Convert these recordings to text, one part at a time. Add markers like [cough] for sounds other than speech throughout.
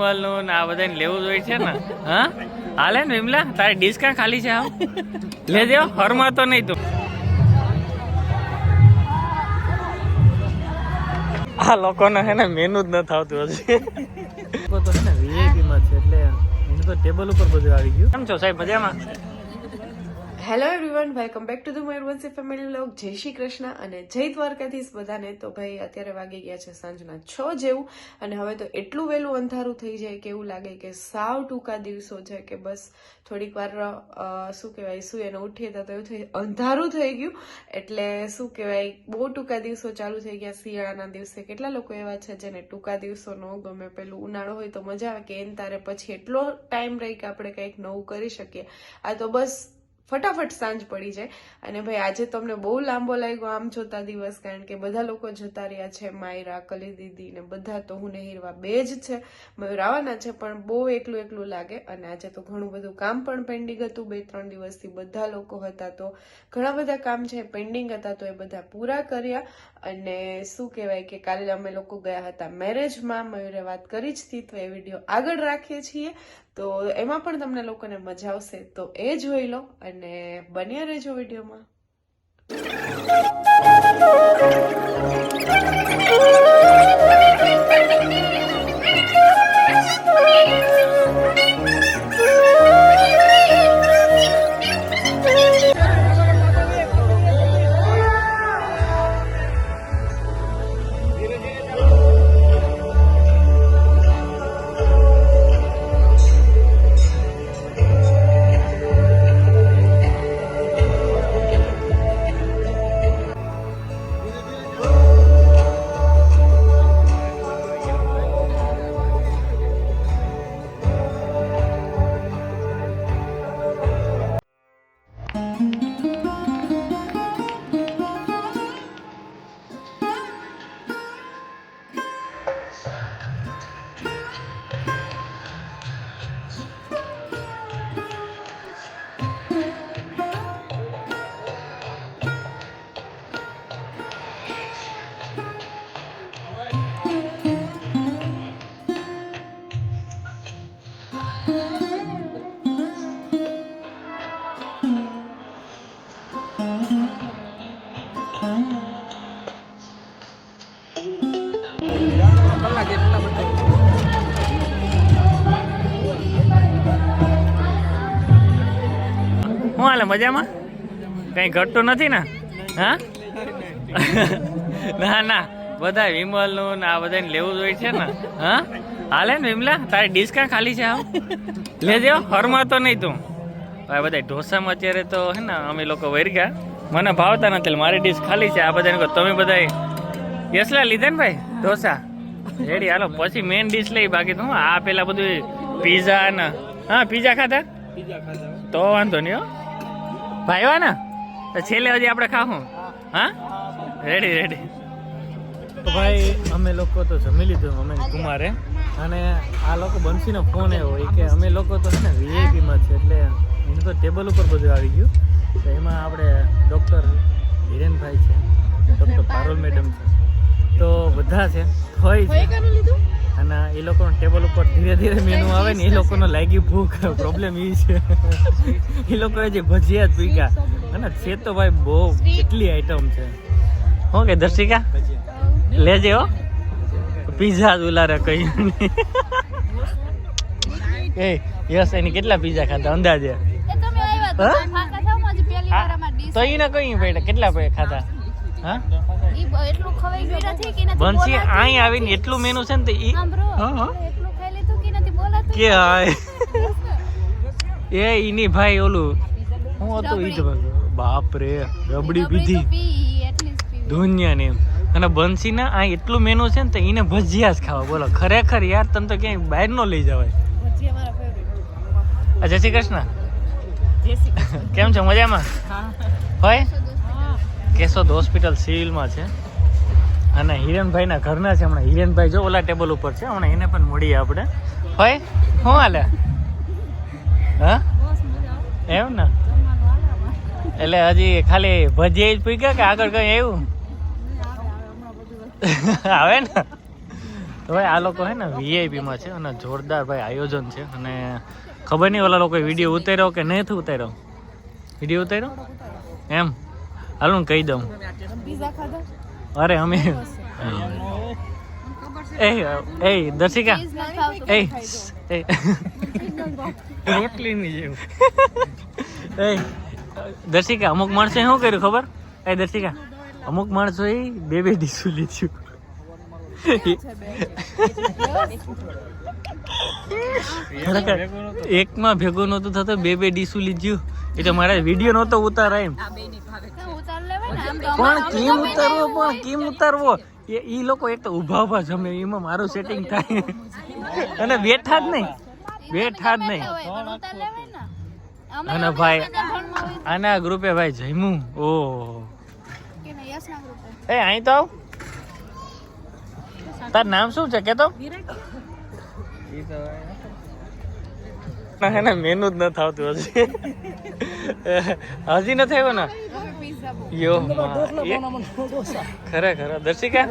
વિમલનું ને આ બધાને લેવું જોઈએ છે ને? હા? હાલે ને વિમલા તારી ડીશ ક્યાં ખાલી છે આમ? લેજે તો નહીં તું. આ લોકોને હે ને મેનુ જ ન થતું હશે તો હે ને વીઆઈપી માં છે એટલે એનું તો ટેબલ ઉપર બધું આવી ગયું. કેમ છો સાહેબ મજામાં? Hello everyone welcome back to the Mayurvanshi family vlog જય શ્રી કૃષ્ણ અને જય દ્વારકાધીશ બધાને. તો ભાઈ, અત્યારે વાગી ગયા છે સાંજના છ જેવું અને હવે તો એટલું વહેલું અંધારું થઈ જાય કે એવું લાગે કે સાવ ટૂંકા દિવસો છે કે બસ થોડીક વાર શું કહેવાય સુઈ એને ઉઠીએ તો એવું થઈ, અંધારું થઈ ગયું. એટલે શું કહેવાય, બહુ ટૂંકા દિવસો ચાલુ થઈ ગયા શિયાળાના દિવસે. કેટલા લોકો એવા છે જેને ટૂંકા દિવસો ન ગમે, પેલું ઉનાળો હોય તો મજા આવે, કે એન તારે પછી એટલો ટાઈમ રહી કે આપણે કંઈક નવું કરી શકીએ. આ તો બસ ફટાફટ સાંજ પડી જાય. અને ભાઈ, આજે તમને બહુ લાંબો લાગ્યો આમ જોતા દિવસ, કારણ કે બધા લોકો જતા રહ્યા છે, માયરા, કલી દીદી ને બધા તો હું હીરવા બે જ છે, મયુર આવવાના છે, પણ બહુ એકલું એકલું લાગે. અને આજે તો ઘણું બધું કામ પણ પેન્ડિંગ હતું, બે ત્રણ દિવસથી બધા લોકો હતા તો ઘણા બધા કામ છે પેન્ડિંગ હતા તો એ બધા પૂરા કર્યા. અને શું કહેવાય કે કાલે અમે લોકો ગયા હતા મેરેજમાં મયુરે વાત કરી જ હતી, તો એ વીડિયો આગળ રાખીએ છીએ. તો એમાં પણ તમને લોકોને મજા આવશે. તો એ જોઈ લો અને બન્યા રહેજો વિડીયોમાં. હાલે મજામાં? કઈ ઘટતું નથી ને? હા? ના ના. બધા વિમલનું ને આ બધાને લેવું જોઈએ છે ને. હા? હાલે ને વિમલા તારી ડીશ ક્યાં ખાલી છે આમ? લેજે હરમાં તો નહીં તું. ભાઈ બધા ઢોસામાં અત્યારે તો હે ને અમે લોકો ગયા મને ભાવતા નથી મારી ડીશ ખાલી છે. આ બધાને કહો તમે બધા યસલા લીધા ને ભાઈ ઢોસા? રેડી હાલો પછી મેઇન ડીશ લઈ બાકી તો આ પેલા બધું પીઝા ને હા પીઝા ખાધા. તો વાંધો નહીં હો. ભાઈ આવ્યા ને. તો છેલ્લે હજી આપણે ખાવું હા? રેડી રેડી તો ભાઈ અમે લોકો તો જમી લીધું અમે કુમારે. અને આ લોકો બંસીનો ફોન એવો હોય કે અમે લોકો તો છે ને વીઆઈપીમાં છે એટલે એનું તો ટેબલ ઉપર બધું આવી ગયું. તો એમાં આપણે ડૉક્ટર હિરેનભાઈ છે ડૉક્ટર પારોલ મેડમ છે. તો બધા છે હોય છે. અને એ લોકોનો ટેબલ ઉપર ધીરે ધીરે મેનુ આવે ને એ લોકોનો લાગી ભૂખ. પ્રોબ્લેમ એ છે. [laughs] એ લોકોએ જે ભજીયા જ પીગા અને છે તો ભાઈ બહુ કેટલી આઈટમ છે. શું કે દર્શિકા? લેજે હો. પીઝા જ ઉલારે કઈ. [laughs] એ યસ એની કેટલા પીઝા ખાધા? અંદાજે? એ તમે આવ્યા તો હા? એને કઈ બેટા કેટલા ખાધા? હા? ઈ એટલું ખવાઈ ગયું નથી કે નથી બંસી બોલાતું? અહીં આવીને એટલું મેનુ છે ને તે ઈ સાંભળો, હા હા. એટલું ખાઈ લીધું કે નથી બોલાતું? કે હાય. એ ઈની ભાઈ ઓલું હું હતું ઈ જ બાપ રે રબડી પીધી. ધુનિયા ને એમ. અને બંસી ના આ એટલું મેનુ છે ને તો એને ભજીયા જ ખાવા. બોલો ખરેખર યાર તને તો ક્યાંય બહાર નો લઈ જવાય. જય શ્રી કૃષ્ણ. કેમ છો મજામાં? હોય? કેશોદ હોસ્પિટલ સિવિલમાં છે. અને હિરેનભાઈના ઘરના છે હમણાં. હિરેનભાઈ જો ઓલા ટેબલ ઉપર છે, હમણાં એને પણ મળીએ આપણે. હોય શું હાલે? હા? એમ ને? એટલે હજી ખાલી ભજીએ જ પીગા કે આગળ કઈ આવ્યું? આવે ને? તો ભાઈ આ લોકો હે ને વીઆઈપીમાં છે અને જોરદાર ભાઈ આયોજન છે. અને ખબર નહીં ઓલા લોકોએ વીડિયો ઉતાર્યો કે નહીં ઉતાર્યો? વીડિયો ઉતાર્યો? એમ? હાલો કહી દઉં. અરે અમે એ એ દર્શિકા. એ રોટલીની જેવું. એ દર્શિકા અમુક માણસે શું કર્યું ખબર? એ દર્શિકા અમુક માણસો એ બે બે ડીશું લીધું. એકમાં ભેગું નહોતું થતો બે બે ડીશું લીધું. એટલે મારા વીડિયો નહોતો ઉતારા એમ. પણ કેમ ઉતારવો? પણ કેમ ઉતારવો? એ ઈ લોકો એક તો ઊભા ઊભા જમે એમાં મારું સેટિંગ થાય. અને બેઠા જ નહીં. બેઠા જ નહીં. અને ભાઈ આના ગ્રુપે ભાઈ જમ્યું. ગ્રુપે. એ અહીં તો આવ. તાર નામ શું છે? કે તો ના મેનુ જ ન થતું હજી. હજી નથી આવ્યો ને. યો ખરેખર દર્શિકા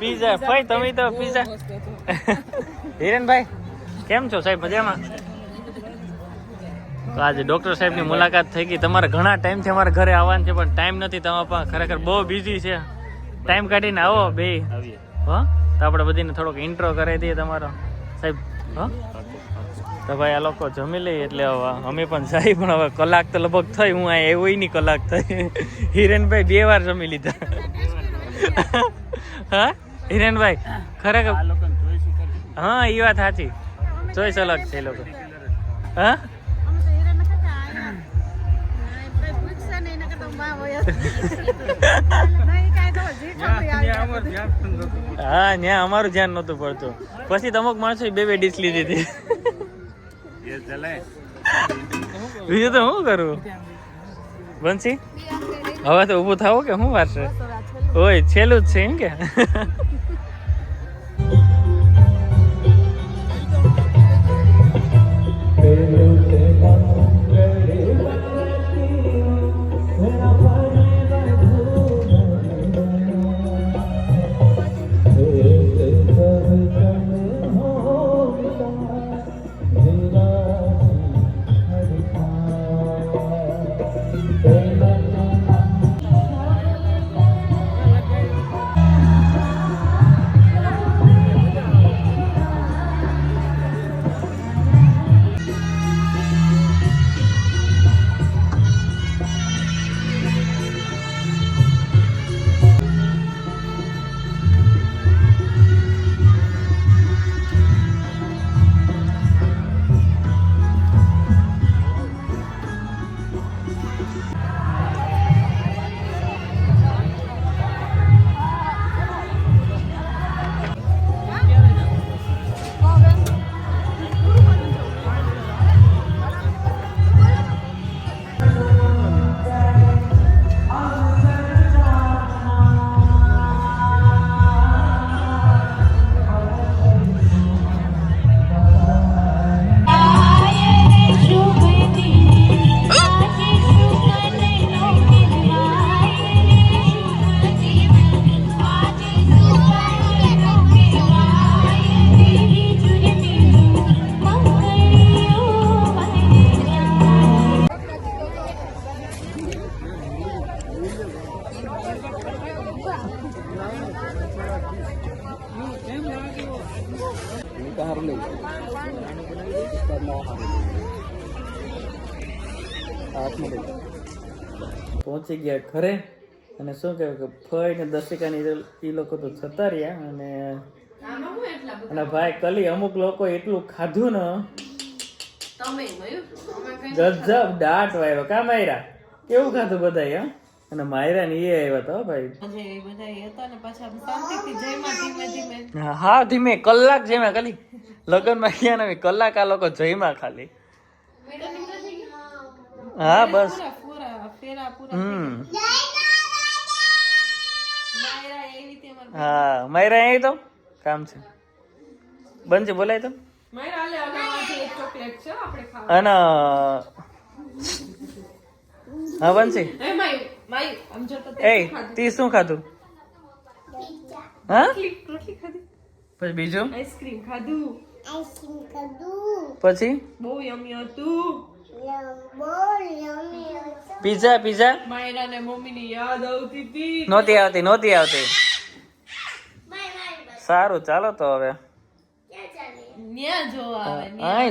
પીઝા. ભાઈ તમે તો પીઝા. હિરેનભાઈ કેમ છો સાહેબ? મજામાં? તો આજે ડોક્ટર સાહેબની મુલાકાત થઈ ગઈ. તમારે ઘણા ટાઈમથી અમારા ઘરે આવવાનું છે પણ ટાઈમ નથી. તમારા પાસે ખરેખર બહુ બિઝી છે. ટાઈમ કાઢીને આવો બે હો? તો આપણે બધીને થોડોક ઇન્ટ્રો કરાવી દઈએ તમારો. સાહેબ હો? તો ભાઈ આ લોકો જમી લઈએ એટલે હવે અમે પણ જાય પણ હવે કલાક તો લગભગ થઈ હું અહીંયા એવું નહીં કલાક થઈ. હિરેનભાઈ બે વાર જમી લીધા. હા? હિરેનભાઈ ખરેખર હા એ વાત સાચી. ચોઈસ અલગ છે લોકો. હા? હા ત્યાં અમારું ધ્યાન નહોતું પડતું. પછી તમુક અમુક માણસો બે બે ડીશ લીધી હતી. બીજું તો શું કરું? બંસી? હવે તો ઊભું થવું કે શું વાત છે ઓય છેલ્લું જ છે એમ કે? પહોંચી ગયા ઘરે. અને શું કહેવાય કે ફઈને દશિકાની એ લોકો તો જતા રહ્યા અને અને ભાઈ કલી અમુક લોકો એટલું ખાધું ને. ગજબ દાટ વાયરો. કામ આવ્યા કેવું ખાધું બધાય હા? અને માયરા ને એ આવ્યા હતા ભાઈ હા, હા ધીમે કલાક જેમાં ખાલી. લગ્નમાં ગયા ને કલાક આ લોકો જઈમાં ખાલી. હા બસ. હમ. હા માયરા આવી તો? કામ છે. બનશે બોલાય તો. અને હા બનશે એ તી શું ખાધું? હા? પછી બીજું? આઈસ્ક્રીમ ખાધું. પછી? બહુ યમી હતું. Pizza pizza? માયરા ને મમ્મી ની યાદ આવતી હતી. નહોતી આવતી નહોતી આવતી. સારું ચાલો તો હવે. ન્યા જોવા આવે જોવાય.